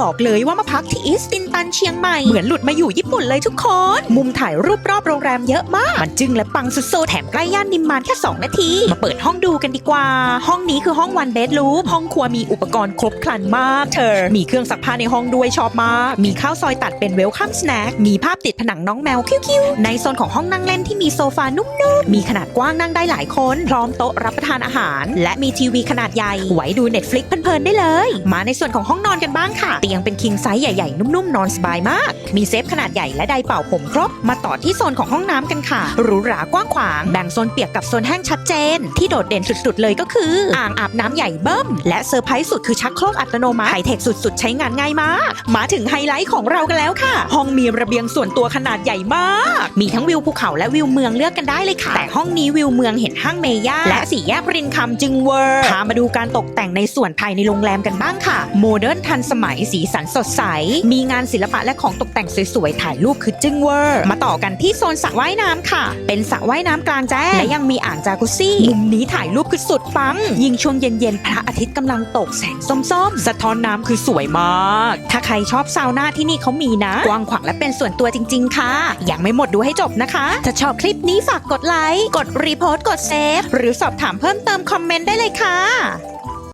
บอกเลยว่ามาพักที่อิสตินตันเชียงใหม่ เหมือนหลุดมาอยู่ญี่ปุ่นเลยทุกคน มุมถ่ายรูปรอบโรงแรมเยอะมาก มันจึงและปังสุดๆ แถมใกล้ย่านนิมมานแค่ 2 นาที มาเปิดห้องดูกันดีกว่า ห้องนี้คือห้องวันเบดรูมห้องครัวมีอุปกรณ์ครบครันมากเธอ มีเครื่องซักผ้าในห้องด้วยชอบมาก มีข้าวซอยตัดเป็นเวลคัมสแน็ค มีภาพติดผนังน้องแมวคิ้วๆ ในโซนของห้องนั่งเล่นที่มีโซฟานุ่มๆ มีขนาดกว้างนั่งได้หลายคน พร้อมโต๊ะรับประทานอาหาร และมีทีวีขนาดใหญ่ ไว้ดู Netflix เพลินๆได้เลย มาในส่วนของห้องนอนกันบ้างค่ะเตียงเป็นคิงไซส์ใหญ่ๆ นุ่มๆ นอนสบายมาก มีเซฟขนาดใหญ่และไดร์เป่าผมครบ มาต่อที่โซนของห้องน้ำกันค่ะหรูหรากว้างขวาง แบ่งโซนเปียกกับโซนแห้งชัดเจน ที่โดดเด่นสุดๆ เลยก็คือ อ่างอาบน้ำใหญ่เบิ้ม และเซอร์ไพรส์สุดคือชักโครกอัตโนมัติไฮเทคสุดๆ ใช้งานง่ายมาก มาถึงไฮไลท์ของเรากันแล้วค่ะ ห้องมีระเบียงส่วนตัวขนาดใหญ่มาก มีทั้งวิวภูเขาและวิวเมืองเลือกกันได้เลยค่ะ แต่ห้องนี้วิวเมืองเห็นห้างเมย่าและสี่แยกรินคำจึงเวอร์พามาดูการตกแต่งในส่วนภายในโรงแรมกันบ้างค่ะ โมเดิร์นทันสมัยสีสันสดใส มีงานศิลปะและของตกแต่งสวยๆ ถ่ายรูปคือจึงเวอร์ มาต่อกันที่โซนสระว่ายน้ำค่ะ เป็นสระว่ายน้ำกลางแจ้ง และยังมีอ่างจากุซซี่มุมนี้ถ่ายรูปคือสุดปัง ยิ่งช่วงเย็นๆ พระอาทิตย์กำลังตกแสงส้มๆ สะท้อนน้ำคือสวยมาก ถ้าใครชอบซาวน่าที่นี่เขามีนะ กว้างขวางและเป็นส่วนตัวจริง ๆ ค่ะ ยังไม่หมดดูให้จบนะคะ ถ้าชอบคลิปนี้ฝากกดไลค์ กดรีโพสต์ กดเซฟ หรือสอบถามเพิ่มเติมคอมเมนต์ได้เลยค่ะ